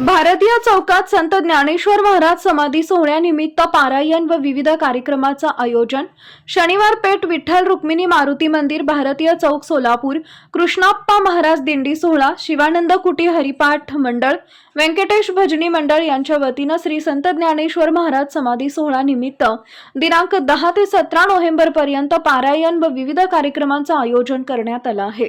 भारतीय चौकात संत ज्ञानेश्वर महाराज समाधी सोहळ्यानिमित्त पारायण व विविध कार्यक्रमाचं आयोजन. शनिवार पेठ विठ्ठल रुक्मिणी मारुती मंदिर भारतीय चौक सोलापूर कृष्णाप्पा महाराज दिंडी सोहळा शिवानंद कुटी हरिपाठ मंडळ व्यंकटेश भजनी मंडळ यांच्या वतीनं श्री संत ज्ञानेश्वर महाराज समाधी सोहळा निमित्त दिनांक दहा ते सतरा नोव्हेंबर पर्यंत पारायण व विविध कार्यक्रमांचं आयोजन करण्यात आलं आहे.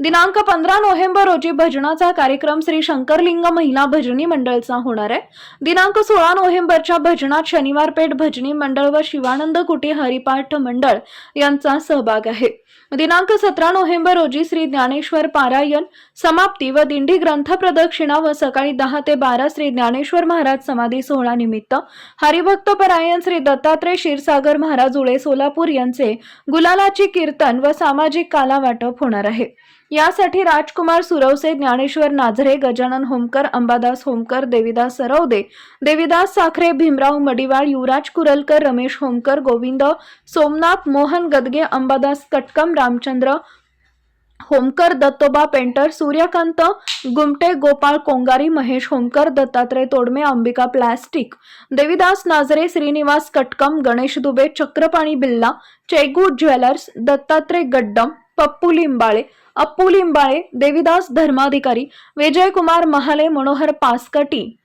दिनांक पंधरा नोव्हेंबर रोजी भजनाचा कार्यक्रम श्री शंकरलिंग महिला भजनी मंडळचा होणार आहे. दिनांक सोळा नोव्हेंबरच्या भजनात शनिवार पेठ भजनी मंडळ व शिवानंद कुटी हरिपाठ मंडळ यांचा सहभाग आहे. दिनांक सतरा नोव्हेंबर रोजी श्री ज्ञानेश्वर पारायण समाप्ती व दिंडी ग्रंथ प्रदक्षिणा व सकाळी दहा ते बारा श्री ज्ञानेश्वर महाराज समाधी सोहळा निमित्त हरिभक्त परायण श्री दत्तात्रय क्षीरसागर महाराज उळे सोलापूर यांचे गुलालाची कीर्तन व सामाजिक काला वाटप होणार आहे. यासाठी Rajkumar Survase Dnyaneshwar Nazare Gajanan Homkar Ambadas Homkar Devidas Sarvade Devidas Sakhare Bhimrao Madiwal Yuvraj Kuralkar Ramesh Homkar Govind Somnath Mohan Gadge Ambadas Katkam Ramchandra Homkar Dattoba painter Suryakant Gumte Gopal Kongari Mahesh Homkar Dattatray Todme Ambika plastic Devidas Nazare Shrinivas Katkam Ganesh Dubey Chakrapani Billa Chegu jewellers Dattatray Gaddam Pappu Limbale Appu Limbale Devidas Dharmadhikari Vijaykumar Mahale Manohar Paskati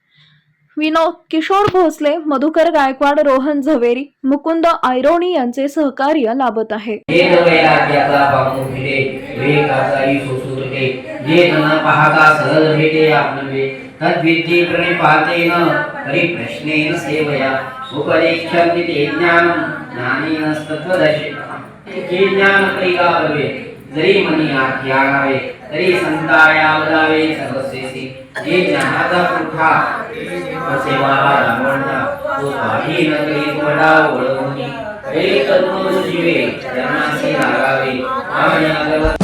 Vinod Kishor Bhosale Madhukar Gaikwad Rohan Zaveri Mukund Aironi यांचे सहकार्य लाभत आहे. ज्ञान जरी मनी आख्यानावे तरी संताया वदावे सर्वसेसी जे ज्ञानाचा पुठा सेवाला रामवंता तो स्वाधीन करी वडा वळवणी एक तत्व जीवे जनासी लागावे. आम्ही